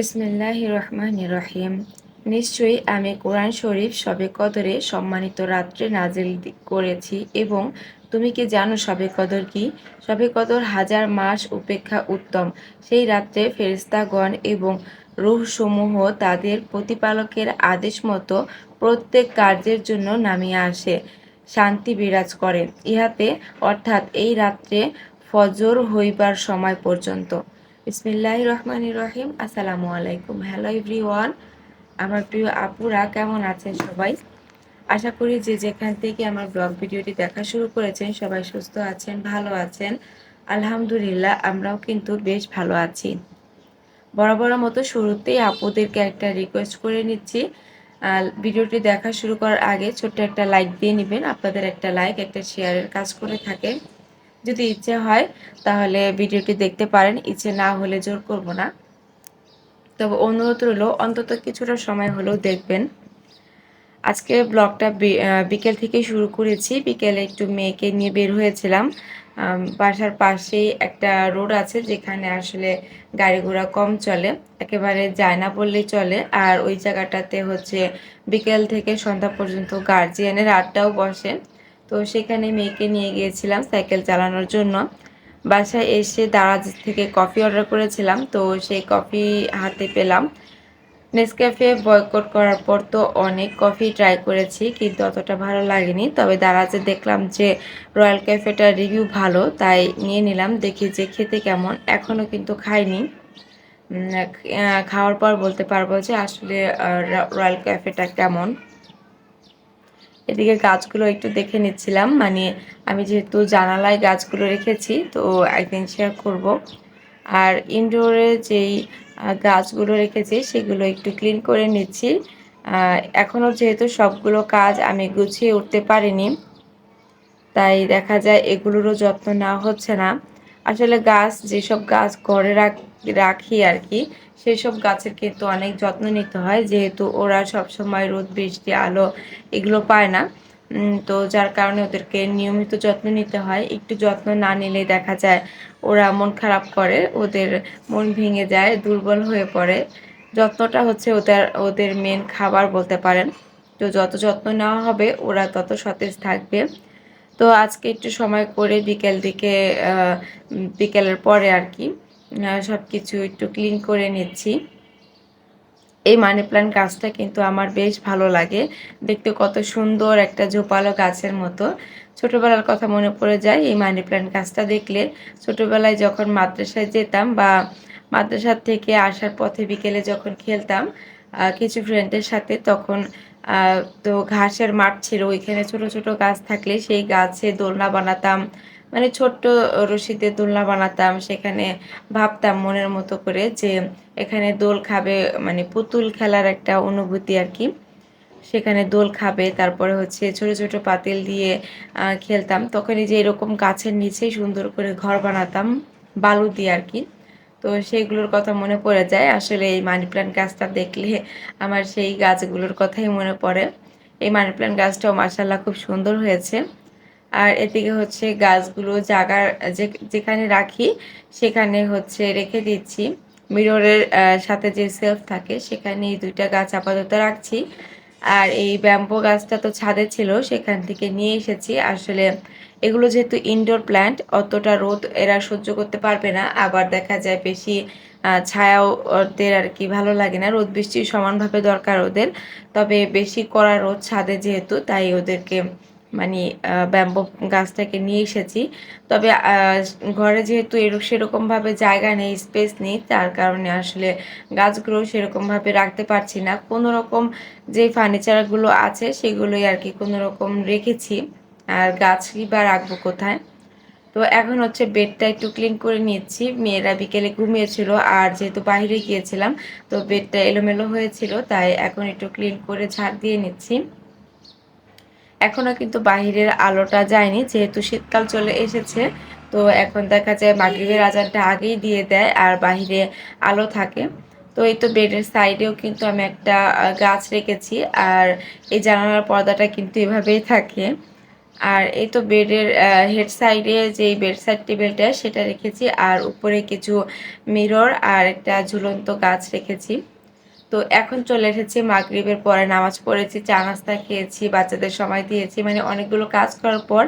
বিসমিল্লাহ রহমান রহিম নিশ্চয়ই আমি কোরআন শরীফ সবে কদরে সম্মানিত রাত্রে নাজিল করেছি এবং তুমি কি জানো সবে কদর কি? সবে কদর হাজার মাস উপেক্ষা উত্তম। সেই রাত্রে ফেরিস্তাগণ এবং রুহসমূহ তাদের প্রতিপালকের আদেশ মতো প্রত্যেক কার্যের জন্য নামিয়ে আসে, শান্তি বিরাজ করে। ইহাতে অর্থাৎ এই রাত্রে ফজর হইবার সময় পর্যন্ত। বিসমিল্লাহ রহমান রহিম আসসালামু আলাইকুম। হ্যালো এভরিওয়ান আমার প্রিয় আপুরা, কেমন আছেন সবাই? আশা করি যে যেখান থেকে আমার ব্লগ ভিডিওটি দেখা শুরু করেছেন, সবাই সুস্থ আছেন, ভালো আছেন। আলহামদুলিল্লাহ, আমরাও কিন্তু বেশ ভালো আছি। বড় বড় মতো শুরুতেই আপুদেরকে একটা রিকোয়েস্ট করে নিচ্ছি। ভিডিওটি দেখা শুরু করার আগে ছোট্ট একটা লাইক দিয়ে নেবেন। আপনাদের একটা লাইক একটা শেয়ারের কাজ করে থাকে যদি ইচ্ছে হয়, তাহলে ভিডিওটি দেখতে পারেন। ইচ্ছে না হলে জোর করব না। তবে অনুরোধ রইল, অন্তত কিছুটা সময় হলেও দেখবেন। আজকে ব্লগটা বিকেল থেকে শুরু করেছি। বিকেলে একটু মেয়েকে নিয়ে বের হয়েছিলাম। বাসার পাশেই একটা রোড আছে, যেখানে আসলে গাড়ি ঘোড়া কম চলে, একেবারে যায় না বললেই চলে। আর ওই জায়গাটাতে হচ্ছে বিকেল থেকে সন্ধ্যা পর্যন্ত গার্জিয়ানের আড্ডাও বসে। তো সেখানে মেয়েকে নিয়ে গিয়েছিলাম সাইকেল চালানোর জন্য। বাসায় এসে দারাজ থেকে কফি অর্ডার করেছিলাম, তো সেই কফি হাতে পেলাম। নেসক্যাফে বয়কট করার পর তো অনেক কফি ট্রাই করেছি, কিন্তু অতটা ভালো লাগেনি। তবে দারাজে দেখলাম যে রয়্যাল ক্যাফেটার রিভিউ ভালো, তাই নিয়ে নিলাম, দেখি যে খেতে কেমন। এখনও কিন্তু খাইনি। খাওয়ার পর বলতে পারব যে আসলে রয়্যাল ক্যাফেটা কেমন। এদিকে গাছগুলো একটু দেখে নিচ্ছিলাম। মানে আমি যেহেতু জানালায় গাছগুলো রেখেছি, তো একদিন শেয়ার করব। আর ইনডোরে যেই গাছগুলো রেখেছি, সেগুলো একটু ক্লিন করে নিচ্ছি। এখনও যেহেতু সবগুলো কাজ আমি গুছিয়ে উঠতে পারিনি, তাই দেখা যায় এগুলোরও যত্ন নেওয়া হচ্ছে না। আসলে গাছ, যেসব গাছ ঘরে রাখি আর কি সেই সব গাছের কিন্তু অনেক যত্ন নিতে হয়। যেহেতু ওরা সবসময় রোদ, বৃষ্টি, আলো এগুলো পায় না। তো যার কারণে ওদেরকে নিয়মিত যত্ন নিতে হয়। একটু যত্ন না নিলে দেখা যায় ওরা মন খারাপ করে, ওদের মন ভেঙে যায়, দুর্বল হয়ে পড়ে। যত্নটা হচ্ছে ওদের ওদের মেন খাবার বলতে পারেন। তো যত যত্ন নেওয়া হবে, ওরা তত সতেজ থাকবে। তো আজকে একটু সময় করে বিকেল দিকে বিকেলের পরে আর কি সব কিছু একটু ক্লিন করে নিচ্ছি। এই মানি প্ল্যান্ট গাছটা কিন্তু আমার বেশ ভালো লাগে। দেখতে কত সুন্দর একটা ঝোপালো গাছের মতো। ছোটোবেলার কথা মনে পড়ে যায়, এই মানি প্ল্যান্ট গাছটা দেখলে। ছোটোবেলায় যখন মাদ্রাসায় যেতাম বা মাদ্রাসার থেকে আসার পথে বিকেলে যখন খেলতাম কিছু ফ্রেন্ডের সাথে তখন তো ঘাসের মাঠ ছিল, ওইখানে ছোট ছোট গাছ থাকলে সেই গাছে দোলনা বানাতাম। মানে ছোট্ট রশিতে দোলনা বানাতাম, সেখানে ভাবতাম মনের মতো করে যে এখানে দোল খাবে মানে পুতুল খেলার একটা অনুভূতি আর কি। সেখানে দোল খাবে, তারপরে হচ্ছে ছোট ছোট পাতিল দিয়ে খেলতাম। তখনই যে এরকম গাছের নিচেই সুন্দর করে ঘর বানাতাম, বালু দিয়ে আর কি। তো সেইগুলোর কথা মনে পড়ে যায়। আসলে এই মানি প্ল্যান্ট গাছটা দেখলে আমার সেই গাছগুলোর কথাই মনে পড়ে। এই মানি প্ল্যান্ট গাছটাও মার্শাল্লাহ খুব সুন্দর হয়েছে। আর এদিকে হচ্ছে গাছগুলো জাগার যেখানে রাখি সেখানে হচ্ছে রেখে দিচ্ছি। মিররের সাথে যে সেলফ থাকে সেখানে এই দুইটা গাছ আপাতত রাখছি। আর এই ব্যাম্বো গাছটা তো ছাদে ছিল, সেখান থেকে নিয়ে এসেছি। আসলে এগুলো যেহেতু ইনডোর প্ল্যান্ট অতটা রোদ এরা সহ্য করতে পারবে না। আবার দেখা যায় বেশি ছায়াও ওদের আর কি ভালো লাগে না। রোদ বৃষ্টি সমানভাবে দরকার ওদের। তবে বেশি করা রোদ ছাদে যেহেতু, তাই ওদেরকে মানে ব্যাম্বো গাছটাকে নিয়ে এসেছি। তবে ঘরে যেহেতু এরকম সেরকমভাবে জায়গা নেই, স্পেস নেই, তার কারণে আসলে গাছগুলো সেরকমভাবে রাখতে পারছি না। কোনো রকম যে ফার্নিচারগুলো আছে, সেগুলোই আর কি কোনো রকম রেখেছি। আর গাছ বা রাখব কোথায়? তো এখন হচ্ছে বেডটা একটু ক্লিন করে নিচ্ছি। মেয়েরা বিকেলে ঘুমিয়েছিল, আর যেহেতু বাইরে গিয়েছিলাম, তো বেডটা এলোমেলো হয়েছিল, তাই এখন একটু ক্লিন করে ঝাড় দিয়ে নিচ্ছি। এখনও কিন্তু বাহিরের আলোটা যায়নি, যেহেতু শীতকাল চলে এসেছে, তো এখন দেখা যায় মাগরীবের আজানটা আগেই দিয়ে দেয় আর বাহিরে আলো থাকে। তো এই তো বেডের সাইডেও কিন্তু আমি একটা গাছ রেখেছি আর এই জানালার পর্দাটা কিন্তু এভাবেই থাকে। আর এই তো বেডের হেড সাইডে যে বেড সাইড টেবিলটা, সেটা রেখেছি আর উপরে কিছু মিরর আর একটা ঝুলন্ত গাছ রেখেছি। তো এখন চলে এসেছি মাগরীবের পরে, নামাজ পড়েছি, চা নাস্তা খেয়েছি, বাচ্চাদের সময় দিয়েছি মানে অনেকগুলো কাজ করার পর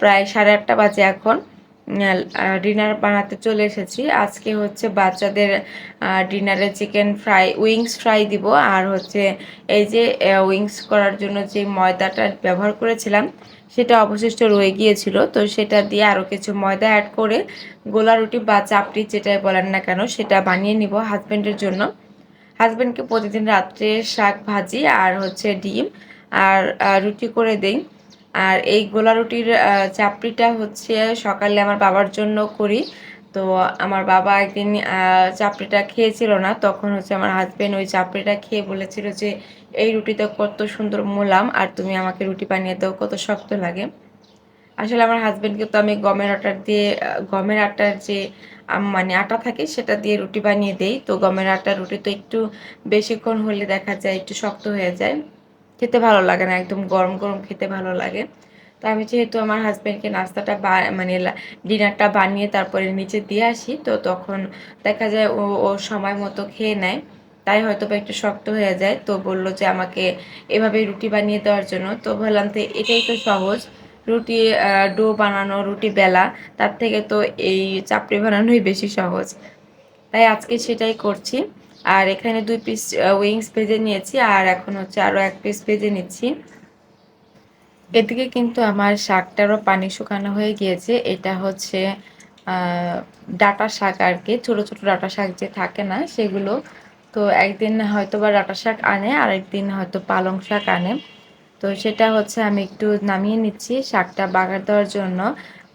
প্রায় সাড়ে আটটা বাজে এখন ডিনার বানাতে চলে এসেছি। আজকে হচ্ছে বাচ্চাদের ডিনারে চিকেন ফ্রাই, উইংস ফ্রাই দিব। আর হচ্ছে এই যে উইংস করার জন্য যে ময়দাটা ব্যবহার করেছিলাম, সেটা অবশিষ্ট রয়ে গিয়েছিল। তো সেটা দিয়ে আরও কিছু ময়দা অ্যাড করে গোলা রুটি বা চাপড়ি যেটাই বলেন না কেন, সেটা বানিয়ে নিব হাজব্যান্ডের জন্য। হাজব্যান্ডকে প্রতিদিন রাত্রে শাক ভাজি আর হচ্ছে ডিম আর রুটি করে দেই। আর এই গোলা রুটির চাপড়িটা হচ্ছে সকালে আমার বাবার জন্য করি। তো আমার বাবা একদিন চাপড়িটা খেয়েছিল না, তখন হচ্ছে আমার হাজব্যান্ড ওই চাপড়িটা খেয়ে বলেছিল যে, এই রুটিটা কত সুন্দর মোলাম, আর তুমি আমাকে রুটি বানিয়ে দাও, কত শক্ত লাগে। আসলে আমার হাজব্যান্ডকে তো আমি গমের আটার দিয়ে, গমের আটার যে মানে আটা থাকে সেটা দিয়ে রুটি বানিয়ে দেই। তো গমের আটার রুটি তো একটু বেশিক্ষণ হলে দেখা যায় একটু শক্ত হয়ে যায়। খেতে ভালো লাগে না, একদম গরম গরম খেতে ভালো লাগে। তো আমি যেহেতু আমার হাজব্যান্ডকে নাস্তাটা মানে ডিনারটা বানিয়ে তারপরে নিচে দিয়ে আসি, তো তখন দেখা যায় ও ও সময় মতো খেয়ে নেয়। তাই হয়তো বা একটু শক্ত হয়ে যায়। তো বলল যে আমাকে এভাবে রুটি বানিয়ে দেওয়ার জন্য। তো বললাম তো এটাই তো সহজ। রুটি ডো বানানো, রুটি বেলা, তার থেকে তো এই চাপড়ি বানানোই বেশি সহজ। তাই আজকে সেটাই করছি। আর এখানে দুই পিস উইংস ভেজে নিয়েছি, আর এখন হচ্ছে আরও এক পিস ভেজে নিচ্ছি। এদিকে কিন্তু আমার শাকটারও পানি শুকানো হয়ে গিয়েছে। এটা হচ্ছে ডাটা শাক আর কি। ছোটো ছোটো ডাটা শাক যে থাকে না, সেগুলো তো একদিন হয়তো বা ডাটা শাক আনে আর একদিন হয়তো পালং শাক আনে। তো সেটা হচ্ছে আমি একটু নামিয়ে নিচ্ছি। শাকটা বাগার দেওয়ার জন্য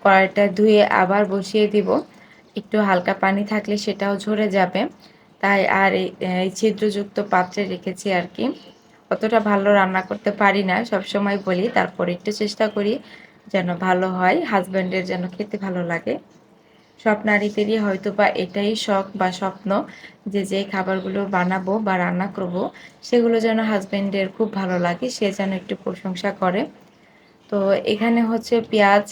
কড়াইটা ধুয়ে আবার বসিয়ে দিব। একটু হালকা পানি থাকলে সেটাও ঝরে যাবে। তাই আর এই ছিদ্রযুক্ত পাত্রে রেখেছি আর কি। অতটা ভালো রান্না করতে পারি না সব সময় বলি, তারপর একটু চেষ্টা করি যেন ভালো হয় হাজব্যান্ডের যেন খেতে ভালো লাগে। সব নারীদেরই হয়তো বা এটাই শখ বা স্বপ্ন যে যে খাবারগুলো বানাবো বা রান্না করব, সেগুলো যেন হাজব্যান্ডের খুব ভালো লাগে, সে যেন একটু প্রশংসা করে। তো এখানে হচ্ছে পেঁয়াজ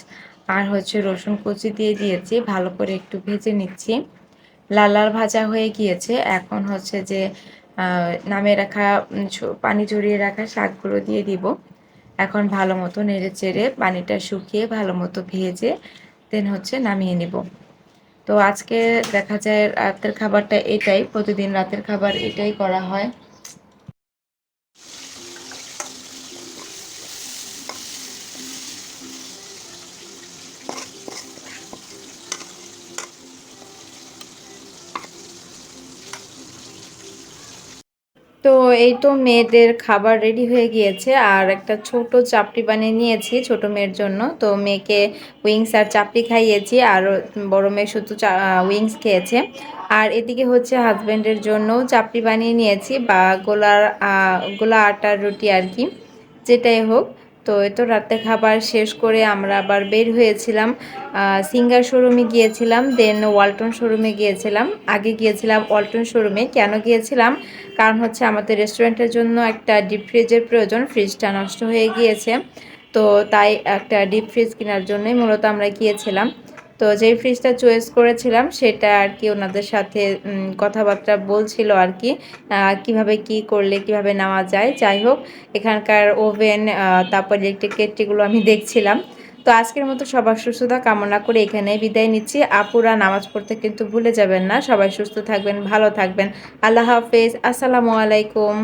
আর হচ্ছে রসুন কুচি দিয়ে দিয়েছি, ভালো করে একটু ভেজে নিচ্ছি। লাল লাল ভাজা হয়ে গিয়েছে, এখন হচ্ছে যে নামে রাখা পানি ঝরিয়ে রাখা শাকগুলো দিয়ে দিব। এখন ভালো মতো নেড়ে চেড়ে পানিটা শুকিয়ে ভালো মতো ভেজে, দেন হচ্ছে নামিয়ে নিব। তো আজকে দেখা যায় রাতের খাবারটা এটাই প্রতিদিন রাতের খাবার এটাই করা হয়। তো এই তো মেয়েদের খাবার রেডি হয়ে গিয়েছে, আর একটা ছোট চাপড়ি বানিয়ে নিয়েছি ছোট মেয়ের জন্য। তো মেয়েকে উইংস আর চাপড়ি খাইয়েছি, আর বড় মেয়ে শুধু উইংস খেয়েছে। আর এদিকে হচ্ছে হাজব্যান্ডের জন্য চাপড়ি বানিয়ে নিয়েছি বা গোলার গোলা আটার রুটি আর কি, যেটাই হোক। তো এ তো রাতে খাবার শেষ করে আমরা আবার বের হয়েছিলাম সিঙ্গার শোরুমে গিয়েছিলাম দেন ওয়ালটন শোরুমে গিয়েছিলাম। আগে গিয়েছিলাম ওয়ালটন শোরুমে। কেন গিয়েছিলাম? কারণ হচ্ছে আমাদের রেস্টুরেন্টের জন্য একটা ডিপ ফ্রিজের প্রয়োজন ফ্রিজটা নষ্ট হয়ে গিয়েছে। তো তাই একটা ডিপ ফ্রিজ কেনার জন্যই মূলত আমরা গিয়েছিলাম। তো যেই ফ্রিজটা চয়েস করেছিলাম, সেটা আর কি ওনাদের সাথে কথাবার্তা বলছিল আর কি কীভাবে কি করলে কীভাবে নেওয়া যায়। যাই হোক, এখানকার ওভেন তারপর ইলেকট্রিক কেটটিগুলো আমি দেখছিলাম। তো আজকের মতো সবার সুস্থতা কামনা করে এখানে বিদায় নিচ্ছি। আপুরা নামাজ পড়তে কিন্তু ভুলে যাবেন না। সবাই সুস্থ থাকবেন, ভালো থাকবেন। আল্লাহ হাফেজ। আসসালামু আলাইকুম।